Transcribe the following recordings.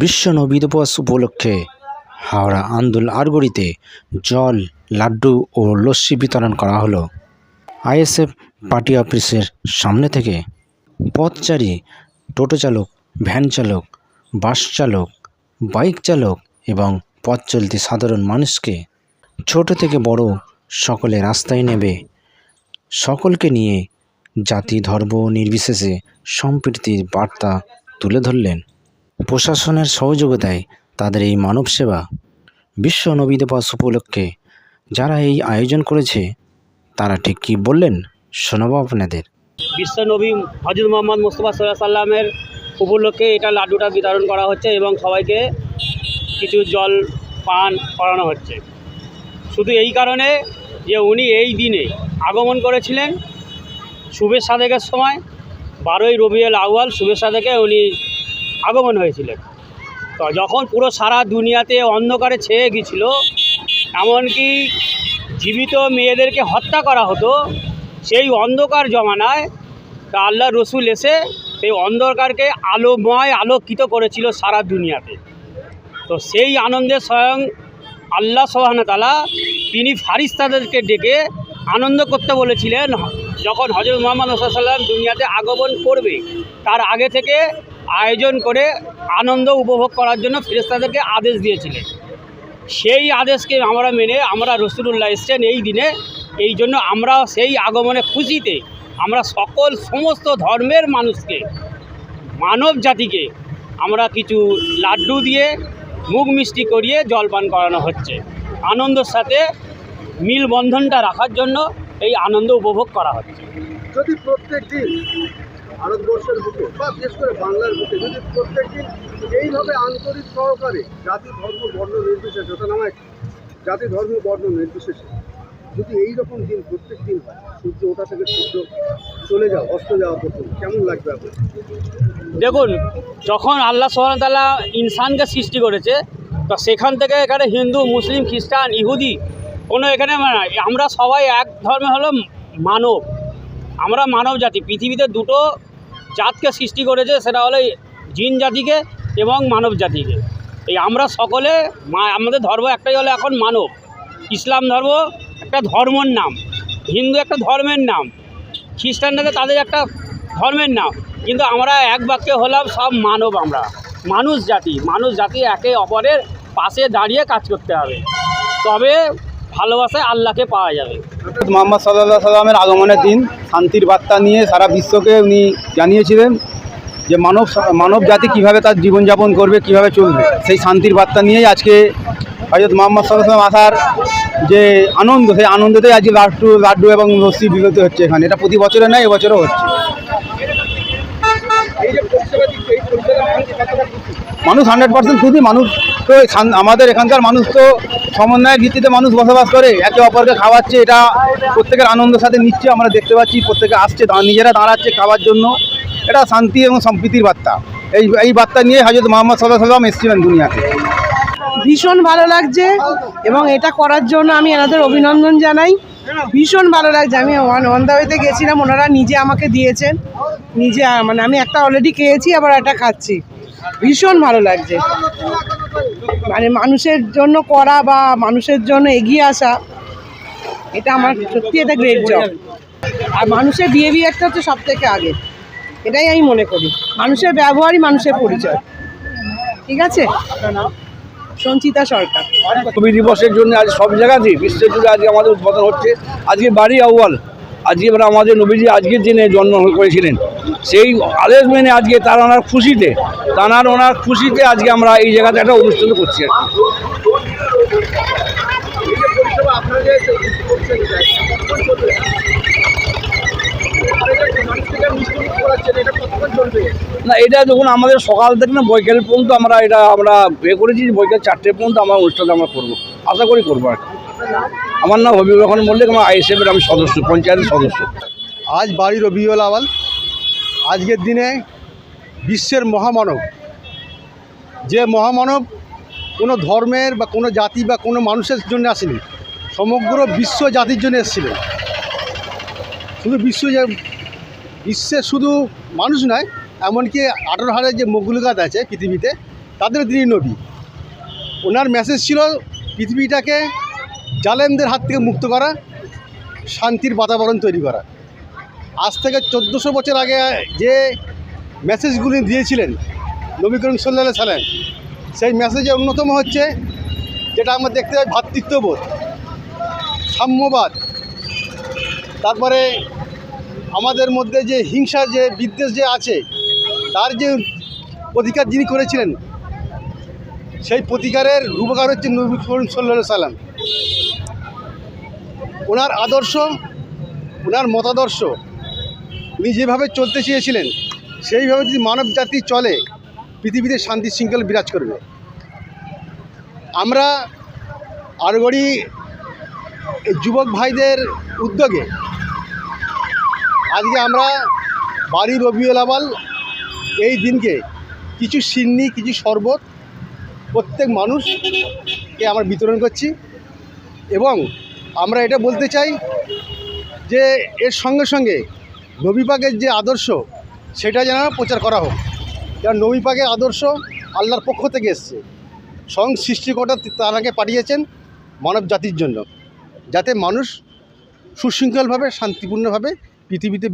বিশ্ব নবী দিবস উপলক্ষে হাওড়া আন্দুল আরগড়িতে জল, লাড্ডু ও লস্যি বিতরণ করা হলো। আইএসএফ পার্টি অফিসের সামনে থেকে পথচারী, টোটো চালক, ভ্যান চালক, বাস চালক, বাইক চালক এবং পথ চলতি সাধারণ মানুষকে ছোট থেকে বড় সকলে রাস্তায় নেবে। সকলকে নিয়ে জাতি ধর্ম নির্বিশেষে সম্প্রীতির বার্তা তুলে ধরলেন। প্রশাসনের সহযোগিতায় তাদের এই মানব সেবা বিশ্ব নবী দিবস উপলক্ষে যারা এই আয়োজন করেছে, তারা ঠিক কী বললেন শোনাবো আপনাদের। বিশ্ব নবী হজরত মোহাম্মদ মুস্তফা সাল্লাহ সাল্লামের উপলক্ষে এটা লাড্ডুটা বিতরণ করা হচ্ছে এবং সবাইকে কিছু জল, পান করানো হচ্ছে। শুধু এই কারণে যে উনি এই দিনে আগমন করেছিলেন শুভের সাদেকের সময়, বারোই রবিউল আউয়াল সাদেকে উনি আগমন হয়েছিলেন। তো যখন পুরো সারা দুনিয়াতে অন্ধকারে ছেয়ে গিয়েছিল, এমনকি জীবিত মেয়েদেরকে হত্যা করা হতো, সেই অন্ধকার জমানায় তা আল্লাহ রসুল এসে সেই অন্ধকারকে আলোময় আলোকিত করেছিল সারা দুনিয়াতে। তো সেই আনন্দে স্বয়ং আল্লাহ তালা তিনি ফারিস্তাদেরকে ডেকে আনন্দ করতে বলেছিলেন, যখন হজরত মোহাম্মদ সাল্লাম দুনিয়াতে আগমন করবে, তার আগে থেকে আয়োজন করে আনন্দ উপভোগ করার জন্য ফেরেস্তাদেরকে আদেশ দিয়েছিলেন। সেই আদেশকে আমরা মেনে আমরা রসুলুল্লাহ এসছেন এই দিনে। এই জন্য আমরা সেই আগমনে খুশিতে আমরা সকল সমস্ত ধর্মের মানুষকে, মানব জাতিকে আমরা কিছু লাড্ডু দিয়ে মুখ মিষ্টি করিয়ে জলপান করানো হচ্ছে। আনন্দের সাথে মিলবন্ধনটা রাখার জন্য এই আনন্দ উপভোগ করা হচ্ছে। যদি প্রত্যেক দিন ভারতবর্ষের বুকে বা বিশেষ করে বাংলার বুকে যদি প্রত্যেক দিন এইভাবে আন্তরিক সহকারে জাতি ধর্ম বর্ণ নির্বিশেষে ওটা নামায় জাতি ধর্ম বর্ণ নির্বিশেষে যদি এই রকম দিন প্রত্যেক দিন হয় সূর্য ওটা থেকে সূর্য চলে যাও অস্ত যাওয়া পর্যন্ত কেমন লাগবে আপনার? দেখুন যখন আল্লাহ তাআলা ইনসানকে সৃষ্টি করেছে তো সেখান থেকে এখানে হিন্দু মুসলিম খ্রিস্টান ইহুদি কোনো এখানে মানে আমরা সবাই এক ধর্মে হলো মানব। আমরা মানব জাতি। পৃথিবীতে দুটো জাতকে সৃষ্টি করেছে, সেটা হলো জিন জাতিকে এবং মানব জাতিকে। এই আমরা সকলে আমাদের ধর্ম একটাই হলো এখন মানব। ইসলাম ধর্ম একটা ধর্মর নাম। হিন্দু একটা ধর্মের নাম। খ্রিস্টানরা তাদের একটা ধর্মের নাম। কিন্তু আমরা এক বাক্যে হলাম সব মানব আমরা। মানুষ জাতি। মানুষ জাতি একে অপরের পাশে দাঁড়িয়ে কাজ করতে হবে। তবে ভালোবাসায় আল্লাহকে পাওয়া যাবে। মোহাম্মদ সাল্লাহ সাল্লামের আগমনের দিন শান্তির বার্তা নিয়ে সারা বিশ্বকে উনি জানিয়েছিলেন যে মানব মানব জাতি কীভাবে তার জীবনযাপন করবে কীভাবে চলবে। সেই শান্তির বার্তা নিয়েই আজকে হজরত মোহাম্মদ সাল্লাহ সাল্লাম আসার যে আনন্দ সেই আনন্দতেই আজকে লাড্ডু লাড্ডু এবং লস্যি বিগত হচ্ছে এখানে। এটা প্রতি বছরে নয় এবছরও হচ্ছে। মানুষ হান্ড্রেড পার্সেন্ট খুবই মানুষ। তো আমাদের এখানকার মানুষ তো সমন্বয়ের ভিত্তিতে মানুষ বসবাস করে, একে অপরকে খাওয়াচ্ছে, এটা প্রত্যেকের আনন্দের সাথে নিচ্ছে, আমরা দেখতে পাচ্ছি, প্রত্যেকে আসছে নিজেরা দাঁড়াচ্ছে খাওয়ার জন্য। এটা শান্তি এবং সম্প্রীতির বার্তা। এই এই বার্তা নিয়ে হজরত মোহাম্মদ সাল্লাহ সাল্লাম এসেছিলেন দুনিয়াতে। ভীষণ ভালো লাগছে এবং এটা করার জন্য আমি এনাদের অভিনন্দন জানাই। ভীষণ ভালো লাগছে। আমি ওয়ানদাওয়েতে গেছিলাম, ওনারা নিজে আমাকে দিয়েছেন। নিজে মানে আমি একটা অলরেডি খেয়েছি, আবার একটা খাচ্ছি। ভীষণ ভালো লাগছে। মানে মানুষের জন্য করা বা মানুষের জন্য এগিয়ে আসা, এটা আমার সত্যি এটা গ্রেট জব আর মানুষের বিহেভিয়ারটা হচ্ছে সব থেকে আগে। এটাই আমি মনে করি। মানুষের ব্যবহারই মানুষের পরিচয়। ঠিক আছে? সঞ্চিতা সরকার। নবী দিবসের জন্য আজ সব জায়গাতেই, বিশ্বের জুড়ে আজকে আমাদের উদ্বোধন হচ্ছে। আজকে বাড়ি আউয়াল। আজকে এবার আমাদের নবীজি আজকের দিনে জন্ম করেছিলেন সেই আদেশ মেনে আজকে তার ওনার খুশিতে তানার ওনার খুশিতে আজকে আমরা এই জায়গাতে একটা অনুষ্ঠান করছি আর কি। না, এটা যখন আমাদের সকাল থেকে না বৈকাল পর্যন্ত আমরা এটা আমরা এ করেছি, বৈকাল চারটে পর্যন্ত আমরা অনুষ্ঠানটা আমরা করব আশা করি করব আর। আমার নাম হবিব রহমান মল্লিক, আমার আইএসএফের আমি সদস্য, পঞ্চায়েতের সদস্য। আজ বাড়ি রবিউল আওয়াল। আজকের দিনে বিশ্বের মহামানব। যে মহামানব কোনো ধর্মের বা কোনো জাতি বা কোনো মানুষের জন্য আসেনি, সমগ্র বিশ্ব জাতির জন্য এসেছিলেন শুধু বিশ্ব যে- বিশ্বের শুধু মানুষ নয়, এমনকি আঠারো হাজার যে মগুলগাত আছে পৃথিবীতে, তাদের তিনি নবী। ওনার মেসেজ ছিল, পৃথিবীটাকে জালেমদের হাত থেকে মুক্ত করা, শান্তির বাতাবরণ তৈরি করা। আজ থেকে চোদ্দোশো বছর আগে যে মেসেজগুলি দিয়েছিলেন নবী করিম সাল্লা সেই মেসেজে অন্যতম হচ্ছে যেটা আমরা দেখতে পাই ভ্রাতৃত্ববোধ সাম্যবাদ। তারপরে আমাদের মধ্যে যে হিংসা, যে বিদ্বেষ যে আছে, তার যে প্রতিকার যিনি করেছিলেন, সেই প্রতিকারের রূপকার হচ্ছে নবী করিম সাল্লা ওনার আদর্শ, ওনার মতাদর্শ, উনি যেভাবে চলতে চেয়েছিলেন, সেইভাবে যদি মানব জাতি চলে, পৃথিবীতে শান্তি শৃঙ্খলা বিরাজ করবে। আমরা আরগড়ি যুবক ভাইদের উদ্যোগে, আজকে আমরা বাড়ি রবিউল আবাল এই দিনকে কিছু সিন্নি, কিছু শরবত প্রত্যেক মানুষকে আমরা বিতরণ করছি। এবং আমরা এটা বলতে চাই যে এর সঙ্গে সঙ্গে নবীপাকের যে আদর্শ, সেটা যেন প্রচার করা হোক। কারণ নবীপাকের আদর্শ আল্লাহর পক্ষ থেকে এসছে। স্বয়ং সৃষ্টিকর্তা তারাকে পাঠিয়েছেন মানব জাতির জন্য। যাতে মানুষ সুশৃঙ্খলভাবে, শান্তিপূর্ণভাবে পৃথিবীতে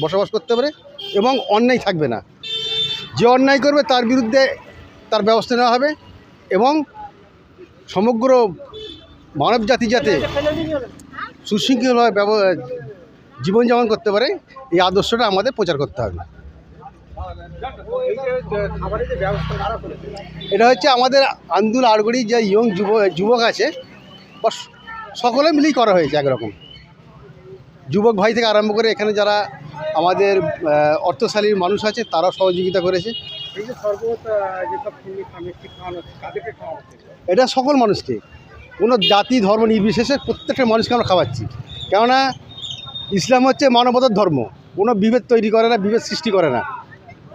বসবাস করতে পারে এবং অন্যায় থাকবে না। যে অন্যায় করবে, তার বিরুদ্ধে তার ব্যবস্থা নেওয়া হবে এবং সমগ্র মানব জাতি যাতে সুশৃঙ্খলভাবে ব্যব- জীবনযাপন করতে পারে এই আদর্শটা আমাদের প্রচার করতে হবে। এটা হচ্ছে আমাদের আন্দুল আড়গড়ি যে ইয়ং যুব যুবক আছে বা সকলে মিলেই করা হয়েছে একরকম। যুবক ভাই থেকে আরম্ভ করে এখানে যারা আমাদের অর্থশালীর মানুষ আছে তারাও সহযোগিতা করেছে। এটা সকল মানুষকে। কোনো জাতি, ধর্ম নির্বিশেষে প্রত্যেকটা মানুষকে আমরা খাওয়াচ্ছি। কেননা ইসলাম হচ্ছে মানবতার ধর্ম। কোনো বিভেদ তৈরি করে না, বিভেদ সৃষ্টি করে না।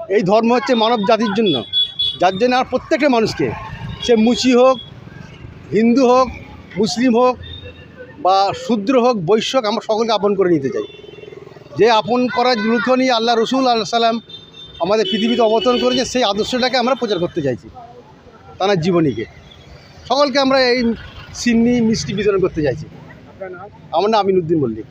এই ধর্ম হচ্ছে মানব জাতির জন্য। যার জন্য আর প্রত্যেকটা মানুষকে, সে মুচি হোক, হিন্দু হোক, মুসলিম হোক বা শূদ্র হোক, বৈশ্য আমরা সকলকে আপন করে নিতে চাই। যে আপন করার লক্ষ্য আল্লাহ রসুল আল্লাহ সাল্লাম আমাদের পৃথিবীতে অবতরণ করেছে, সেই আদর্শটাকে আমরা প্রচার করতে চাইছি। তার জীবনীকে। সকলকে আমরা এই সিন্নি মিষ্টি বিতরণ করতে চাইছি। আমার নাম আমিনুদ্দিন মল্লিক।